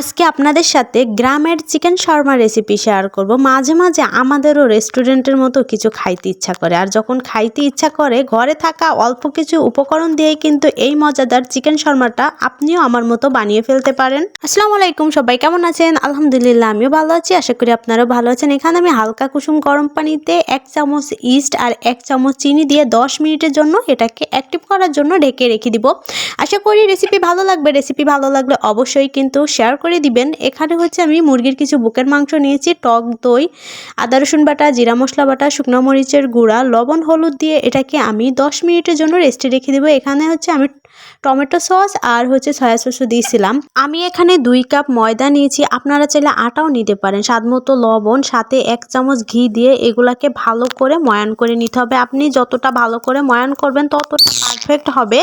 আজকে আপনাদের সাথে গ্রামের চিকেন শর্মা রেসিপি শেয়ার করব। মাঝে মাঝে আমাদেরও রেস্টুরেন্টের মতো কিছু খাইতে ইচ্ছা করে। আর যখন খাইতে ইচ্ছা করে, ঘরে থাকা অল্প কিছু উপকরণ দিয়ে কিন্তু এই মজাদার চিকেন শর্মাটা আপনিও আমার মতো বানিয়ে ফেলতে পারেন। আসসালামু আলাইকুম, সবাই কেমন আছেন? আলহামদুলিল্লাহ, আমিও ভালো আছি। আশা করি আপনারাও ভালো আছেন। এখানে আমি হালকা কুসুম গরম পানিতে এক চামচ ইস্ট আর এক চামচ চিনি দিয়ে দশ মিনিটের জন্য এটাকে অ্যাক্টিভ করার জন্য ঢেকে রেখে দিব। আশা করি রেসিপি ভালো লাগবে। রেসিপি ভালো লাগলে অবশ্যই কিন্তু শেয়ার করে দিবেন। এখানে হচ্ছে আমি মুরগির কিছু বুকের মাংস নিয়েছি, টক দই, আদা রসুন বাটা, জিরা মশলা বাটা, শুকনো মরিচের গুঁড়া, লবণ, হলুদ দিয়ে এটাকে আমি দশ মিনিটের জন্য রেস্টে রেখে দেবো। এখানে হচ্ছে আমি টমেটো সস আর হচ্ছে সয়া সসও দিয়েছিলাম। আমি এখানে দুই কাপ ময়দা নিয়েছি, আপনারা চাইলে আটাও নিতে পারেন। স্বাদ মতো লবণ, সাথে এক চামচ ঘি দিয়ে এগুলাকে ভালো করে ময়ান করে নিতে হবে। আপনি যতটা ভালো করে ময়ান করবেন, ততটা পারফেক্ট হবে।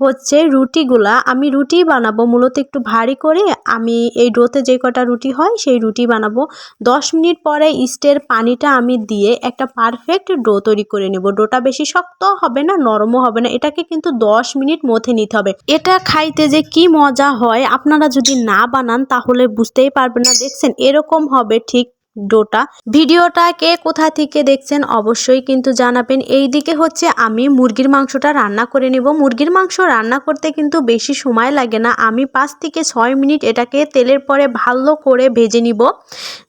হচ্ছে রুটিগুলা। আমি রুটি বানাবো, মূলত একটু ভারী করে। আমি এই ডোতে যে কটা রুটি হয়, সেই রুটি বানাবো। দশ মিনিট পরে ইস্টের পানিটা আমি দিয়ে একটা পারফেক্ট ডো তৈরি করে নেব। ডোটা বেশি শক্ত হবে না, নরমও হবে না। এটাকে কিন্তু দশ মিনিট মথে নিতে হবে। এটা খাইতে যে কি মজা হয়, আপনারা যদি না বানান, তাহলে বুঝতেই পারবেন না। দেখছেন, এরকম হবে ঠিক ডোটা। ভিডিওটা কে কোথা থেকে দেখছেন অবশ্যই কিন্তু জানাবেন। এই দিকে হচ্ছে আমি মুরগির মাংসটা রান্না করে নেব। মুরগির মাংস রান্না করতে কিন্তু বেশি সময় লাগে না। আমি পাঁচ থেকে ছয় মিনিট এটাকে তেলের পরে ভালো করে ভেজে নিব।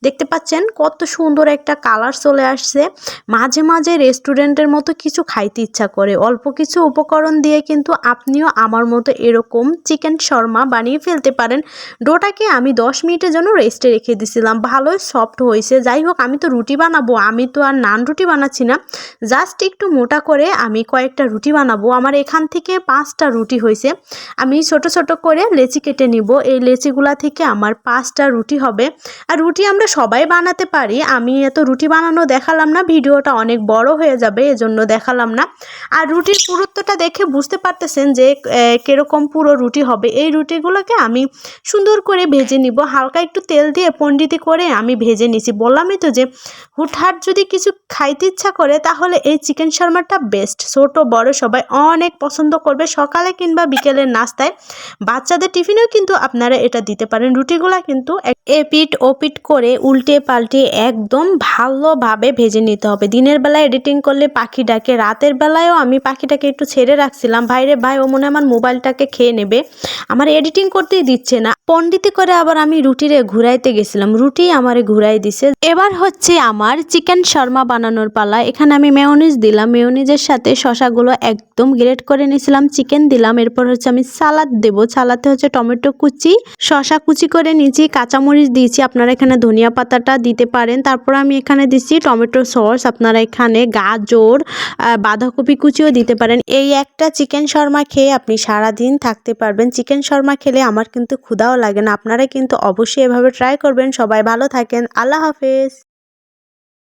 দেখতে পাচ্ছেন কত সুন্দর একটা কালার চলে আসছে। মাঝে মাঝে রেস্টুরেন্টের মতো কিছু খাইতে ইচ্ছা করে। অল্প কিছু উপকরণ দিয়ে কিন্তু আপনিও আমার মতো এরকম চিকেন শর্মা বানিয়ে ফেলতে পারেন। ডোটাকে আমি দশ মিনিটের জন্য রেস্টে রেখে দিছিলাম। ভালোই সফট হয়েছে যাই হোক আমি তো রুটি বানাবো, আমি তো আর নান রুটি বানাচ্ছি না। জাস্ট একটু মোটা করে আমি কয়েকটা রুটি বানাবো। আমার এখান থেকে পাঁচটা রুটি হয়েছে আমি ছোট ছোট করে লেচি কেটে নিব। এই লেচিগুলা থেকে আমার পাঁচটা রুটি হবে। আর রুটি আমরা সবাই বানাতে পারি। আমি এত রুটি বানানো দেখালাম না, ভিডিওটা অনেক বড় হয়ে যাবে, এজন্য দেখালাম না। আর রুটির পুরুত্বটা দেখে বুঝতে পারতেছেন যে কীরকম পুরো রুটি হবে। এই রুটিগুলোকে আমি সুন্দর করে ভেজে নিব। হালকা একটু তেল দিয়ে পন্ডিতি করে আমি ভেজে নিছি বললামই তো যে, হুটহাট যদি কিছু খাইতে ইচ্ছা করে, তাহলে এই চিকেন শর্মাটা বেস্ট ছোট, বড়, সবাই অনেক পছন্দ করবে। সকালে কিংবা বিকেলের নাস্তায় বাচ্চাদের টিফিনেও কিন্তু আপনারা এটা দিতে পারেন। রুটিগুলা কিন্তু এপিট ওপিট করে উল্টে পাল্টে একদম ভালোভাবে ভেজে নিতে হবে। দিনের বেলায় এডিটিং করলে পাখি ডাকে। রাতের বেলায়ও আমি পাখিটাকে একটু ছেড়ে রাখছিলাম। ভাইরে ভাই, ও মনে আমার মোবাইলটাকে খেয়ে নেবে। আমার এডিটিং করতেই দিচ্ছে না। পন্ডিতি করে আবার আমি রুটিরে ঘুরাইতে গেছিলাম। রুটি আমারে ঘুরাই দিছে এবার হচ্ছে আমার চিকেন শর্মা বানানোর পালা। এখানে আমি মেয়নিজ দিলাম। মেয়নিজের সাথে শশাগুলো একদম গ্রেট করে নিয়েছিলাম চিকেন দিলাম। এরপর হচ্ছে আমি সালাদ দেব। সালাতে হচ্ছে টমেটো কুচি শশা কুচি করে নিয়েছি, কাঁচামরিচ দিয়েছি। আপনারা এখানে ধনিয়া পাতাটা দিতে পারেন। তারপর আমি এখানে দিচ্ছি টমেটো সস। আপনারা এখানে গাজর বাঁধাকপি কুচিও দিতে পারেন। এই একটা চিকেন শর্মা খেয়ে আপনি সারা দিন থাকতে পারবেন। চিকেন শর্মা খেলে আমার কিন্তু ক্ষুধাও লাগে না। আপনারা কিন্তু অবশ্যই এভাবে ট্রাই করবেন। সবাই ভালো থাকেন। আল্লাহ হাফেজ